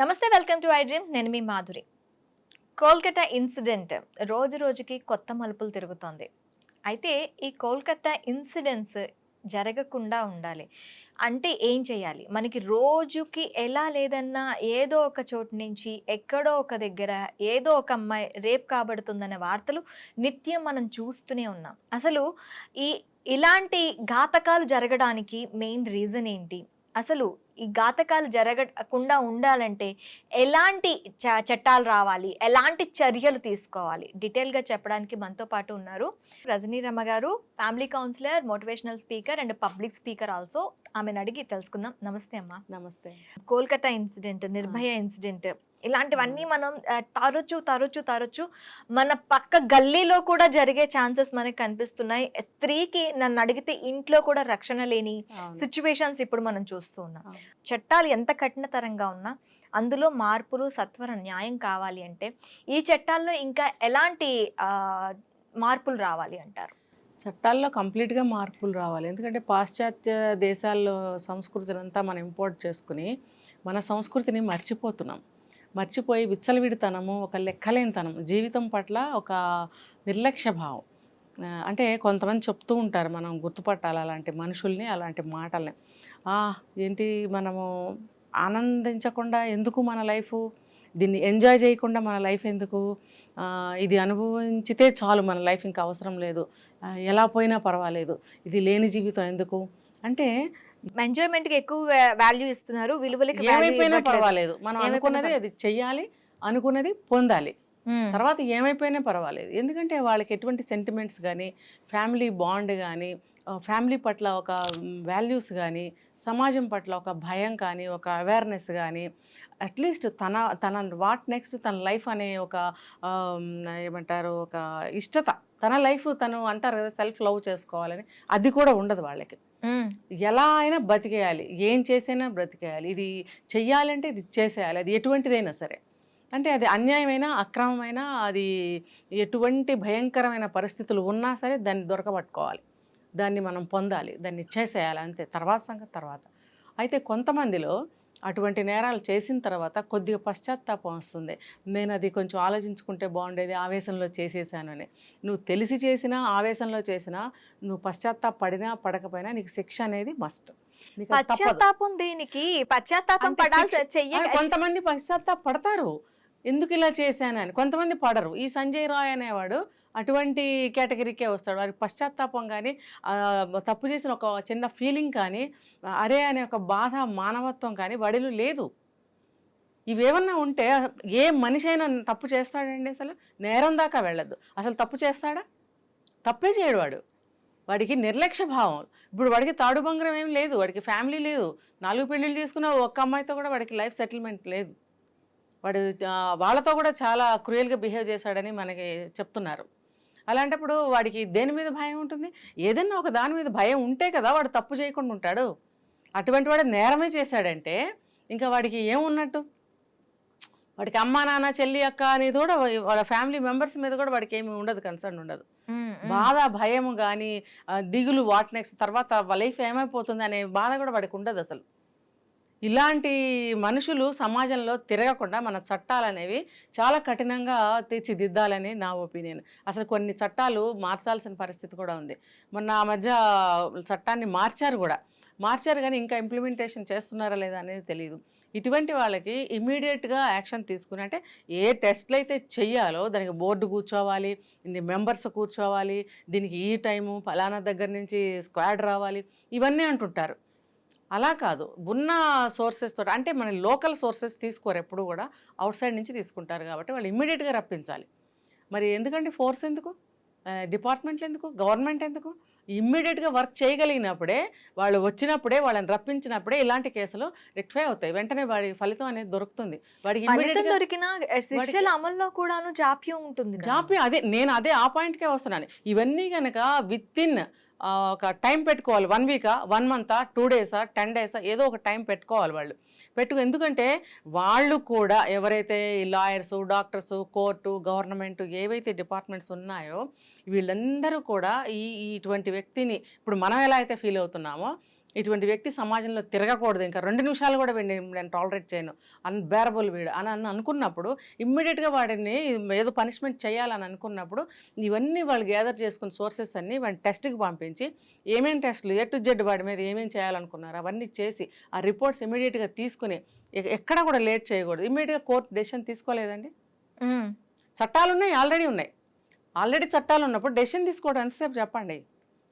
నమస్తే welcome to I dream. నేను మీ Madhuri. Kolkata incident రోజు రోజుకి కొత్త మలుపులు తిరుగుతోంది. అయితే ఈ కోల్కతా ఇన్సిడెంట్స్ జరగకుండా ఉండాలి. అంటే ఏం చేయాలి? మనకి రోజుకి ఎలా లేదన్నా ఏదో ఒక చోటు నుంచి ఎక్కడో ఒక దగ్గర ఏదో ఒక అమ్మాయి రేప్ కాబడుతుందనే వార్తలు నిత్యం మనం చూస్తూనే ఉన్నాం. అసలు ఈ ఇలాంటి ఘాతకాలు జరగడానికి మెయిన్ రీజన్ ఏంటి? అసలు ఈ ఘాతకాలు జరగకుండా ఉండాలంటే ఎలాంటి చ- చట్టాలు రావాలి? ఎలాంటి చర్యలు తీసుకోవాలి? డీటెయిల్గా చెప్పడానికి మనతో పాటు ఉన్నారు Rajani Rama garu family counsellor motivational speaker and public speaker also. ఆమెను అడిగి తెలుసుకుందాం. నమస్తే అమ్మా. నమస్తే. Kolkata incident Nirbhaya incident. ఇలాంటివన్నీ మనం తరచు తరచు తరచు మన పక్క గల్లీలో కూడా జరిగే ఛాన్సెస్ మనకి కనిపిస్తున్నాయి. స్త్రీకి నన్ను అడిగితే ఇంట్లో కూడా రక్షణ లేని. సిచ్యువేషన్స్ ఇప్పుడు మనం చూస్తూ ఉన్నాం. చట్టాలు ఎంత కఠినతరంగా ఉన్నా అందులో మార్పులు సత్వర న్యాయం కావాలి అంటే ఈ చట్టాల్లో ఇంకా ఎలాంటి మార్పులు రావాలి అంటారు? చట్టాల్లో కంప్లీట్గా మార్పులు రావాలి. ఎందుకంటే పాశ్చాత్య దేశాల్లో సంస్కృతిని అంతా మనం ఇంపోర్ట్ చేసుకుని మన సంస్కృతిని మర్చిపోతున్నాం. మర్చిపోయి విచ్చలవిడితనము ఒక లెక్కలేనితనం జీవితం పట్ల ఒక నిర్లక్ష్య భావం అంటే కొంతమంది చెప్తూ ఉంటారు మనం గుర్తుపట్టాలి అలాంటి మనుషుల్ని అలాంటి మాటల్ని. ఏంటి మనము ఆనందించకుండా ఎందుకు మన లైఫ్? దీన్ని ఎంజాయ్ చేయకుండా మన లైఫ్ ఎందుకు? ఇది అనుభవించితే చాలు మన లైఫ్ ఇంకా అవసరం లేదు. ఎలా పోయినా పర్వాలేదు. ఇది లేని జీవితం ఎందుకు? అంటే ఎంజాయ్మెంట్కి ఎక్కువ వాల్యూ ఇస్తున్నారు విలువలకి ఏమైపోయినా. పర్వాలేదు మనం అనుకున్నది అది చెయ్యాలి అనుకున్నది పొందాలి. తర్వాత ఏమైపోయినా పర్వాలేదు ఎందుకంటే వాళ్ళకి ఎటువంటి సెంటిమెంట్స్ కానీ ఫ్యామిలీ బాండ్ కానీ ఫ్యామిలీ పట్ల ఒక వాల్యూస్ కానీ సమాజం పట్ల ఒక భయం కానీ ఒక అవేర్నెస్ కానీ అట్లీస్ట్ తన తన వాట్ నెక్స్ట్ తన లైఫ్ అనే ఒక ఏమంటారు ఒక ఇష్టత. తన లైఫ్ తను అంటారు కదా సెల్ఫ్ లవ్ చేసుకోవాలని. అది కూడా ఉండదు వాళ్ళకి. ఎలా అయినా బతికేయాలి ఏం చేసైనా బ్రతికేయాలి. ఇది చెయ్యాలంటే ఇది చేసేయాలి. అది ఎటువంటిదైనా సరే. అంటే అది అన్యాయమైన అక్రమమైన అది ఎటువంటి భయంకరమైన పరిస్థితులు ఉన్నా సరే దాన్ని దొరకబట్టుకోవాలి. దాన్ని మనం పొందాలి దాన్ని చేసేయాలి అంతే. తర్వాత సంగతి తర్వాత. అయితే కొంతమందిలో అటువంటి నేరాలు చేసిన తర్వాత కొద్దిగా పశ్చాత్తాపం వస్తుంది. నేను అది కొంచెం ఆలోచించుకుంటే బాగుండేది ఆవేశంలో చేసేసాను అని. నువ్వు తెలిసి చేసినా ఆవేశంలో చేసినా నువ్వు పశ్చాత్తాపడినా పడకపోయినా నీకు శిక్ష అనేది మస్ట్. పశ్చాత్తాపం దేనికి? పశ్చాత్తాపం కొంతమంది పశ్చాత్తాప పడతారు ఎందుకు ఇలా చేశానని. కొంతమంది పడరు. ఈ సంజయ్ రాయ్ అనేవాడు అటువంటి కేటగిరీకే వస్తాడు. వారికి పశ్చాత్తాపం కానీ తప్పు చేసిన ఒక చిన్న ఫీలింగ్ కానీ అరే అనే ఒక బాధ మానవత్వం కానీ వాడిలో లేదు. ఇవేమన్నా ఉంటే ఏ మనిషి అయినా తప్పు చేస్తాడండి అసలు? నేరం దాకా వెళ్ళదు అసలు తప్పు చేస్తాడా? తప్పే చేయడు వాడు. వాడికి నిర్లక్ష్య భావం. ఇప్పుడు వాడికి తాడు బంగారం ఏం లేదు. వాడికి ఫ్యామిలీ లేదు. నాలుగు పెళ్ళిళ్ళు చేసుకున్న ఒక్క అమ్మాయితో కూడా వాడికి లైఫ్ సెటిల్మెంట్ లేదు. వాడు వాళ్ళతో కూడా చాలా క్రూయల్గా బిహేవ్ చేశాడని మనకి చెప్తున్నారు. అలాంటప్పుడు వాడికి దేని మీద భయం ఉంటుంది? ఏదైనా ఒక దాని మీద భయం ఉంటే కదా వాడు తప్పు చేయకుండా ఉంటాడు. అటువంటి వాడు నేరమే చేశాడంటే ఇంకా వాడికి ఏమున్నట్టు? వాడికి అమ్మా నాన్న చెల్లి అక్క అనేది కూడా వాళ్ళ ఫ్యామిలీ మెంబర్స్ మీద కూడా వాడికి ఏమి ఉండదు కన్సర్న్ ఉండదు. బాధ భయము కానీ దిగులు వాట్ నెక్స్ట్ తర్వాత లైఫ్ ఏమైపోతుంది అనే బాధ కూడా వాడికి ఉండదు అసలు. ఇలాంటి మనుషులు సమాజంలో తిరగకుండా మన చట్టాలు అనేవి చాలా కఠినంగా తీర్చిదిద్దాలని నా ఒపీనియన్. అసలు కొన్ని చట్టాలు మార్చాల్సిన పరిస్థితి కూడా ఉంది. మొన్న ఆ మధ్య చట్టాన్ని మార్చారు కూడా. మార్చారు కానీ ఇంకా ఇంప్లిమెంటేషన్ చేస్తున్నారా లేదా అనేది తెలియదు ఇటువంటి వాళ్ళకి ఇమీడియట్గా యాక్షన్ తీసుకుని అంటే ఏ టెస్ట్లు అయితే చెయ్యాలో దానికి బోర్డు కూర్చోవాలి ఇన్ని మెంబర్స్ కూర్చోవాలి దీనికి ఈ టైము ఫలానా దగ్గర నుంచి స్క్వాడ్ రావాలి ఇవన్నీ అంటుంటారు. అలా కాదు. ఉన్న సోర్సెస్ తోటి అంటే మన లోకల్ సోర్సెస్ తీసుకోరు ఎప్పుడు కూడా. అవుట్ సైడ్ నుంచి తీసుకుంటారు కాబట్టి వాళ్ళు ఇమ్మీడియట్గా రప్పించాలి. మరి ఎందుకంటే ఫోర్స్ ఎందుకు? డిపార్ట్మెంట్లు ఎందుకు? గవర్నమెంట్ ఎందుకు? ఇమ్మీడియట్గా వర్క్ చేయగలిగినప్పుడే వాళ్ళు వచ్చినప్పుడే వాళ్ళని రప్పించినప్పుడే ఇలాంటి కేసులు రెక్టిఫై అవుతాయి. వెంటనే వాడి ఫలితం అనేది దొరుకుతుంది. వాడికి దొరికిన అమల్లో కూడాను జాప్యం ఉంటుంది. జాప్యం అదే నేను అదే ఆ పాయింట్కే వస్తున్నాను. ఇవన్నీ కనుక విత్ ఇన్ ఒక టైం పెట్టుకోవాలి. వన్ వీకా వన్ మంతా టూ డేసా టెన్ డేసా ఏదో ఒక టైం పెట్టుకోవాలి వాళ్ళు. పెట్టుకు ఎందుకంటే వాళ్ళు కూడా ఎవరైతే లాయర్స్ డాక్టర్స్ కోర్టు గవర్నమెంట్ ఏవైతే డిపార్ట్మెంట్స్ ఉన్నాయో వీళ్ళందరూ కూడా ఈ ఇటువంటి వ్యక్తిని ఇప్పుడు మనం ఎలా అయితే ఫీల్ అవుతున్నామో ఇటువంటి వ్యక్తి సమాజంలో తిరగకూడదు. ఇంకా రెండు నిమిషాలు కూడా వీడిని నేను టాలరేట్ చేయను. అన్బేరబుల్ వీడు. అని అని అనుకున్నప్పుడు ఇమ్మీడియట్గా వాడిని ఏదో పనిష్మెంట్ చేయాలని అనుకున్నప్పుడు ఇవన్నీ వాళ్ళు గ్యాదర్ చేసుకున్న సోర్సెస్ అన్నీ వాడిని టెస్ట్కి పంపించి ఏమేమి టెస్టులు ఏ టు జెడ్ వాడి మీద ఏమేమి చేయాలనుకున్నారు అవన్నీ చేసి ఆ రిపోర్ట్స్ ఇమీడియట్గా తీసుకుని ఎక్కడా కూడా లేట్ చేయకూడదు. ఇమీడియట్గా కోర్టు డెసిషన్ తీసుకోలేదండి? చట్టాలు ఉన్నాయి ఆల్రెడీ ఉన్నాయి. ఆల్రెడీ చట్టాలు ఉన్నప్పుడు డెసిషన్ తీసుకోవడం ఎంతసేపు చెప్పండి?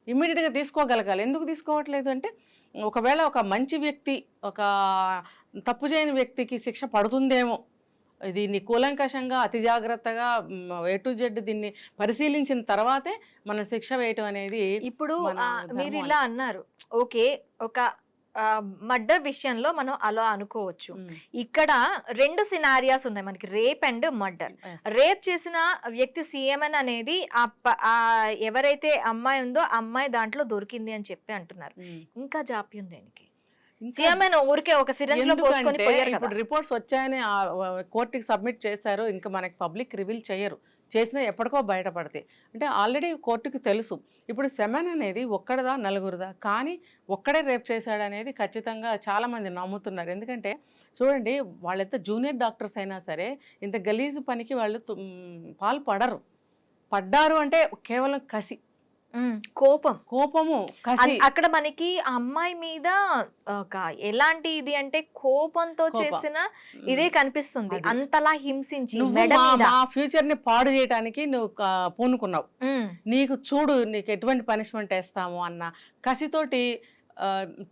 ఇమ్మీడియట్గా తీసుకోగలగాలి ఎందుకు తీసుకోవట్లేదు అంటే ఒకవేళ ఒక మంచి వ్యక్తి ఒక తప్పు చేయని వ్యక్తికి శిక్ష పడుతుందేమో దీన్ని కూలంకషంగా అతి జాగ్రత్తగా ఏ టు జెడ్ దీన్ని పరిశీలించిన తర్వాతే మనం శిక్ష వేయటం అనేది ఇప్పుడు మీరు. ఇలా అన్నారు ఓకే ఒక మర్డర్ విషయంలో మనం అలా అనుకోవచ్చు. ఇక్కడ రెండు సినారియాస్ ఉన్నాయి మనకి రేప్ అండ్ మర్డర్. రేప్ చేసిన వ్యక్తి సీఎంఎన్ అనేది ఆ ఎవరైతే అమ్మాయి ఉందో ఆ అమ్మాయి దాంట్లో దొరికింది అని చెప్పి అంటున్నారు. ఇంకా జాప్యం దేనికి? ఇంకా సీఎంఎన్ ఊరికే ఒక సిరంజ్లో పోసుకొని ఎందుకంటే పోయారు ఇప్పుడు రిపోర్ట్స్ వచ్చాయని కోర్టుకి సబ్మిట్ చేశారు ఇంకా మనకి పబ్లిక్ రివీల్ చేయరు. చేసినా ఎప్పటికో బయటపడతాయి. అంటే ఆల్రెడీ కోర్టుకి తెలుసు. ఇప్పుడు సెమెన్ అనేది ఒక్కడదా నలుగురుదా? కానీ ఒక్కడే రేప్ చేశాడు అనేది ఖచ్చితంగా చాలా మంది నమ్ముతున్నారు. ఎందుకంటే చూడండి వాళ్ళెంత జూనియర్ డాక్టర్స్ అయినా సరే ఇంత గలీజు పనికి వాళ్ళు పాల్పడరు. పడ్డారు అంటే కేవలం కసి. కోపం. కోపము అక్కడ మనకి ఆ అమ్మాయి మీద ఒక ఎలాంటి ఇది అంటే కోపంతో కోపం. చేసిన ఇదే కనిపిస్తుంది. అంతలా హింసించి మా ఫ్యూచర్ని పాడు చేయడానికి నువ్వు పూనుకున్నావు. నీకు చూడు నీకు ఎటువంటి పనిష్మెంట్ వేస్తాము అన్న కసితోటి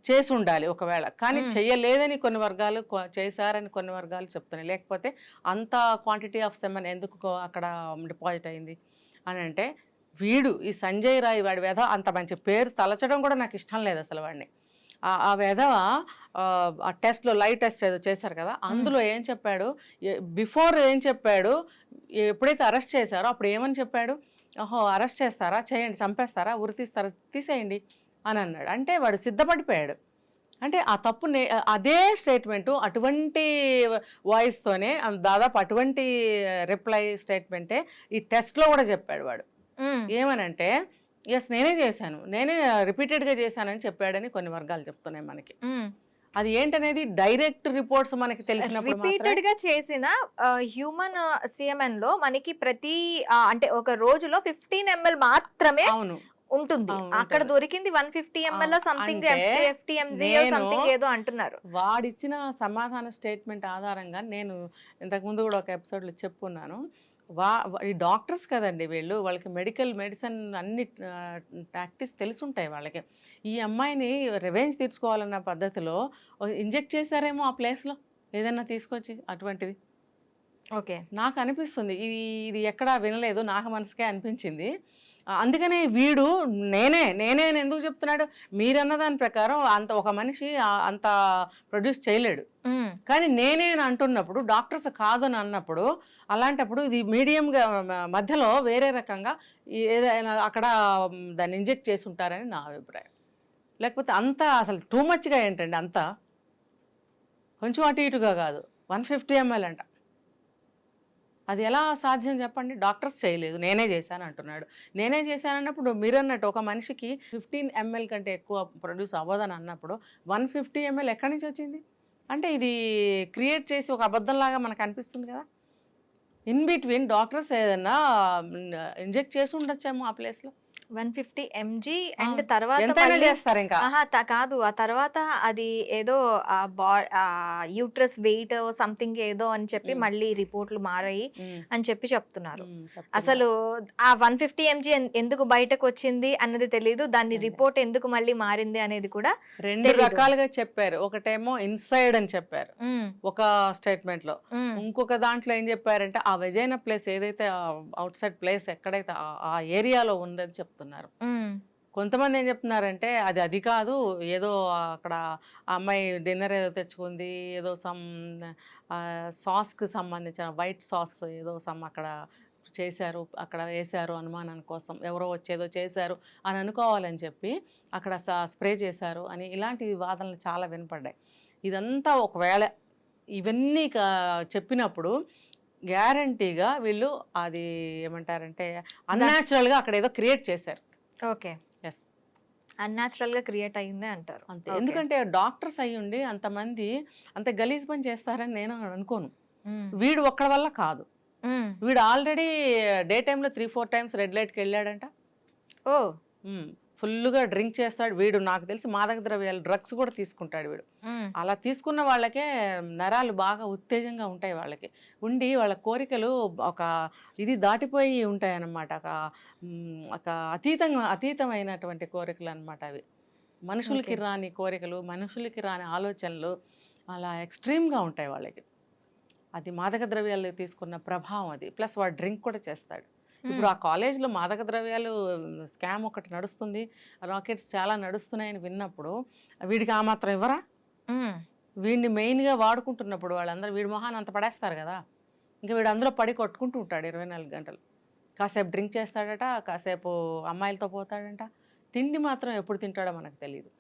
చేసి ఉండాలి ఒకవేళ. కానీ మ్మ్. చెయ్యలేదని కొన్ని వర్గాలు చేశారని కొన్ని వర్గాలు చెప్తున్నాయి. లేకపోతే అంత క్వాంటిటీ ఆఫ్ సెమన్ ఎందుకు అక్కడ డిపాజిట్ అయింది? అని అంటే వీడు ఈ సంజయ్ రాయ్ వాడి వెధ అంత మంచి పేరు తలచడం కూడా నాకు ఇష్టం లేదు అసలు వాడిని. ఆ- వెధవ ఆ, టెస్ట్లో లైవ్ టెస్ట్ ఏదో చేశారు కదా అందులో ఏం చెప్పాడు? బిఫోర్ ఏం చెప్పాడు? ఎప్పుడైతే అరెస్ట్ చేశారో అప్పుడు ఏమని చెప్పాడు? ఓహో అరెస్ట్ చేస్తారా? చేయండి చంపేస్తారా? ఉరి తీస్తారా? తీసేయండి అని అన్నాడు. అంటే వాడు సిద్ధపడిపోయాడు. అంటే ఆ తప్పు నే అదే స్టేట్మెంటు అటువంటి వాయిస్తోనే దాదాపు అటువంటి రిప్లై స్టేట్మెంటే ఈ టెస్ట్లో కూడా చెప్పాడు వాడు. ఏమనంటే ఎస్ నేనే చేశాను. నేనే రిపీటెడ్గా చేశానని చెప్పాడని కొన్ని వర్గాలు చెప్తున్నాయి మనకి. అది ఏంటనేది డైరెక్ట్ రిపోర్ట్స్ మనకి తెలిసినప్పుడు రిపీటెడ్గా చేసిన హ్యూమన్ సిఎంఎన్లో మనకి ప్రతి అంటే ఒక రోజులో ఫిఫ్టీన్ ఎంఎల్ మాత్రమే అవును. ఉంటుంది. అక్కడ. దొరికింది one fifty ML something something ఏదో అంటున్నారు. వాడిచ్చిన సమాధాన స్టేట్మెంట్ ఆధారంగా నేను ఇంతకుముందు కూడా ఒక ఎపిసోడ్లో చెప్పున్నాను. వా డాక్టర్స్ కదండి వీళ్ళు వాళ్ళకి మెడికల్ మెడిసిన్ అన్ని ప్రాక్టీస్ తెలుసుంటాయి వాళ్ళకి. ఈ అమ్మాయిని రివెంజ్ తీర్చుకోవాలన్న పద్ధతిలో ఇంజెక్ట్ చేశారేమో ఆ ప్లేస్లో? ఏదైనా తీసుకొచ్చి అటువంటిది? ఓకే. నాకు అనిపిస్తుంది. ఇది ఇది ఎక్కడా వినలేదు నాకు మనసుకే అనిపించింది. అందుకనే వీడు నేనే నేనే ఎందుకు చెప్తున్నాడు? మీరన్న దాని ప్రకారం అంత ఒక మనిషి అంత ప్రొడ్యూస్ చేయలేడు. కానీ నేనే అంటున్నప్పుడు డాక్టర్స్ కాదని అన్నప్పుడు అలాంటప్పుడు ఇది మీడియంగా మధ్యలో వేరే రకంగా ఏదైనా అక్కడ దాన్ని ఇంజెక్ట్ చేసి ఉంటారని నా అభిప్రాయం. లేకపోతే అంత అసలు టూ మచ్గా ఏంటండి అంత? కొంచెం అటు ఇటుగా కాదు. వన్ ఫిఫ్టీ ఎంఎల్ అంట. అది ఎలా సాధ్యం చెప్పండి? డాక్టర్స్ చేయలేదు. నేనే చేశాను అంటున్నాడు. నేనే చేశాను అన్నప్పుడు మీరు అన్నట్టు ఒక మనిషికి ఫిఫ్టీన్ ఎంఎల్ కంటే ఎక్కువ ప్రొడ్యూస్ అవ్వదని అన్నప్పుడు వన్ ఫిఫ్టీ ఎంఎల్ ఎక్కడి నుంచి వచ్చింది? అంటే ఇది క్రియేట్ చేసి ఒక అబద్ధంలాగా మనకు అనిపిస్తుంది కదా? ఇన్ బిట్వీన్ డాక్టర్స్ ఏదన్నా ఇంజెక్ట్ చేసి ఉండొచ్చేమో ఆ ప్లేస్లో. వన్ ఫిఫ్టీ ఎంజీ అండ్ తర్వాత ఇంకా కాదు ఆ తర్వాత అది ఏదో ఆ బా యూట్రస్ వెయిట్ సంథింగ్ ఏదో అని చెప్పి. మళ్ళీ రిపోర్ట్లు మారాయి అని చెప్పి చెప్తున్నారు. అసలు ఆ వన్ ఫిఫ్టీ ఎంజీ ఎందుకు బయటకు వచ్చింది అన్నది తెలియదు దాని. రిపోర్ట్ ఎందుకు మళ్ళీ మారింది అనేది కూడా రెండు. రకాలుగా చెప్పారు ఒకటేమో ఇన్సైడ్ అని చెప్పారు. ఒక స్టేట్మెంట్లో. ఇంకొక దాంట్లో ఏం చెప్పారంటే ఆ వెజైన ప్లేస్ ఏదైతే అవుట్ సైడ్ ప్లేస్ ఎక్కడైతే ఆ- ఏరియాలో ఉందని చెప్తున్నారు మ్మ్. కొంతమంది ఏం చెప్తున్నారంటే అది అది కాదు ఏదో అక్కడ అమ్మాయి డిన్నర్ ఏదో తెచ్చుకుంది ఏదో సమ్ సాస్కి సంబంధించిన వైట్ సాస్ ఏదో సమ్ అక్కడ చేశారు అక్కడ వేశారు అనుమానం కోసం ఎవరో వచ్చేదో చేశారు అని అనుకోవాలని చెప్పి అక్కడ స్ప్రే చేశారు అని ఇలాంటి వాదనలు చాలా వినపడ్డాయి ఇదంతా ఒకవేళ ఇవన్నీ చెప్పినప్పుడు గ్యారంటీగా వీళ్ళు అది ఏమంటారంటే అన్యాచురల్గా అక్కడ ఏదో క్రియేట్ చేశారు. ఓకే. ఎస్ అన్యాచురల్గా క్రియేట్ అయిందే అంటారు. అంతే. ఎందుకంటే డాక్టర్స్ అయ్యి ఉండి అంతమంది అంత గలీజ్ పని చేస్తారని నేను అనుకోను. వీడు ఒక్కడి వల్ల కాదు. వీడు ఆల్రెడీ డే టైంలో త్రీ ఫోర్ టైమ్స్ రెడ్ లైట్కి వెళ్ళాడంట. ఓ. ఫుల్గా డ్రింక్ చేస్తాడు వీడు. నాకు తెలిసి మాదక ద్రవ్యాలు డ్రగ్స్ కూడా తీసుకుంటాడు వీడు. అలా తీసుకున్న వాళ్ళకే నరాలు బాగా ఉత్తేజంగా ఉంటాయి వాళ్ళకి. ఉండి వాళ్ళ కోరికలు ఒక ఇది దాటిపోయి ఉంటాయి అన్నమాట ఒక ఒక అతీతంగా అతీతమైనటువంటి కోరికలు అన్నమాట అవి. మనుషులకి. రాని కోరికలు మనుషులకి రాని ఆలోచనలు అలా ఎక్స్ట్రీమ్గా ఉంటాయి వాళ్ళకి. అది మాదక ద్రవ్యాలు తీసుకున్న ప్రభావం అది. ప్లస్ వాడు డ్రింక్ కూడా చేస్తాడు. ఇప్పుడు ఆ కాలేజ్లో మాదక ద్రవ్యాలు స్కామ్ ఒకటి నడుస్తుంది. రాకెట్స్ చాలా నడుస్తున్నాయని విన్నప్పుడు వీడికి ఆ మాత్రం ఇవ్వరా. వీడిని మెయిన్గా వాడుకుంటున్నప్పుడు వాళ్ళందరూ వీడి మొహాన్ని అంత పడేస్తారు కదా. ఇంకా వీడు అందులో పడి కొట్టుకుంటూ ఉంటాడు ఇరవై నాలుగు గంటలు. కాసేపు డ్రింక్ చేస్తాడట కాసేపు అమ్మాయిలతో పోతాడంట. తిండి మాత్రం ఎప్పుడు తింటాడో మనకు తెలియదు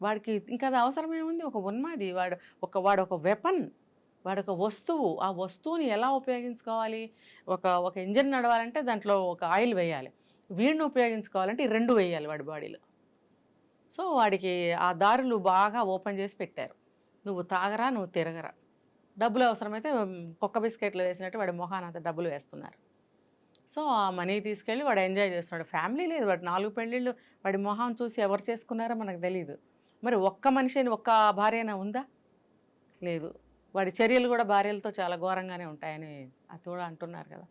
వాడికి ఇంకా అది అవసరం ఏముంది ఒక ఉన్మాది. వాడు ఒక వాడు ఒక వెపన్. వాడు ఒక వస్తువు. ఆ వస్తువుని ఎలా ఉపయోగించుకోవాలి? ఒక ఒక ఇంజన్ నడవాలంటే దాంట్లో ఒక ఆయిల్ వేయాలి. వీడిని ఉపయోగించుకోవాలంటే ఈ రెండు వేయాలి వాడి బాడీలో. సో వాడికి ఆ దారులు బాగా ఓపెన్ చేసి పెట్టారు. నువ్వు తాగరా నువ్వు తిరగరా. డబ్బులు అవసరమైతే కుక్క బిస్కెట్లు వేసినట్టు వాడి మొహాన్ని అంత డబ్బులు వేస్తున్నారు. సో ఆ మనీ తీసుకెళ్ళి వాడు ఎంజాయ్ చేస్తున్నాడు. ఫ్యామిలీ లేదు. వాడు నాలుగు పెళ్ళిళ్ళు వాడి మొహం చూసి ఎవరు చేసుకున్నారో మనకు తెలియదు మరి ఒక్క మనిషిని ఒక్క భార్యన ఉందా? లేదు. వాడి చర్యలు కూడా భార్యలతో చాలా ఘోరంగానే ఉంటాయని అది కూడా అంటున్నారు కదా.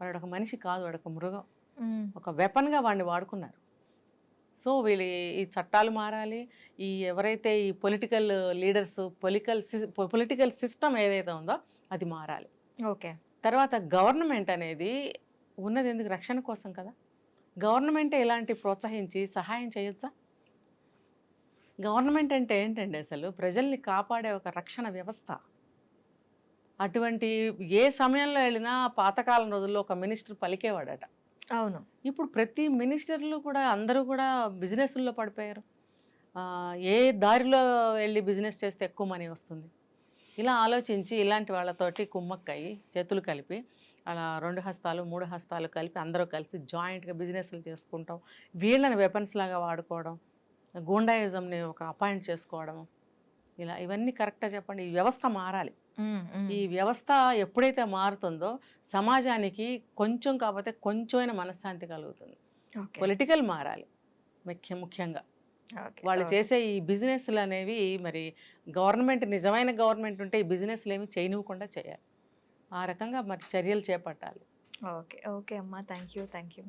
వాడు ఒక మనిషి కాదు వాడు ఒక మృగం. ఒక వెపన్గా వాడిని వాడుకున్నారు. సో వీళ్ళు ఈ చట్టాలు మారాలి. ఈ ఎవరైతే ఈ political leaders political political system ఏదైతే ఉందో అది మారాలి. ఓకే. తర్వాత గవర్నమెంట్ అనేది ఉన్నది ఎందుకు? రక్షణ కోసం కదా. గవర్నమెంట్ ఇలాంటి ప్రోత్సహించి సహాయం చేయొచ్చా? గవర్నమెంట్ అంటే ఏంటండి అసలు? ప్రజల్ని కాపాడే ఒక రక్షణ వ్యవస్థ. అటువంటి ఏ సమయంలో వెళ్ళినా పాతకాలం రోజుల్లో ఒక మినిస్టర్ పలికేవాడట. అవును. ఇప్పుడు ప్రతి మినిస్టర్లు కూడా అందరూ కూడా బిజినెస్లో పడిపోయారు. ఏ దారిలో వెళ్ళి బిజినెస్ చేస్తే ఎక్కువ మనీ వస్తుంది? ఇలా ఆలోచించి ఇలాంటి వాళ్ళతోటి కుమ్మక్కయి చేతులు కలిపి అలా రెండు హస్తాలు మూడు హస్తాలు కలిపి అందరూ కలిసి జాయింట్గా బిజినెస్లు చేసుకుంటాం. వీళ్ళని వెపన్స్ లాగా వాడుకోవడం గూండాయిజంని ఒక అపాయింట్ చేసుకోవడం ఇలా ఇవన్నీ కరెక్ట్గా చెప్పండి. ఈ వ్యవస్థ మారాలి. ఈ వ్యవస్థ ఎప్పుడైతే మారుతుందో సమాజానికి కొంచెం కాకపోతే కొంచెమైన మనశ్శాంతి కలుగుతుంది. పొలిటికల్ మారాలి. ముఖ్య ముఖ్యంగా. వాళ్ళు. చేసే ఈ బిజినెస్లు అనేవి మరి గవర్నమెంట్ నిజమైన గవర్నమెంట్ ఉంటే ఈ బిజినెస్లు ఏమి చేయనివ్వకుండా చేయాలి. ఆ రకంగా మరి చర్యలు చేపట్టాలి. ఓకే ఓకే అమ్మా. Thank you thank you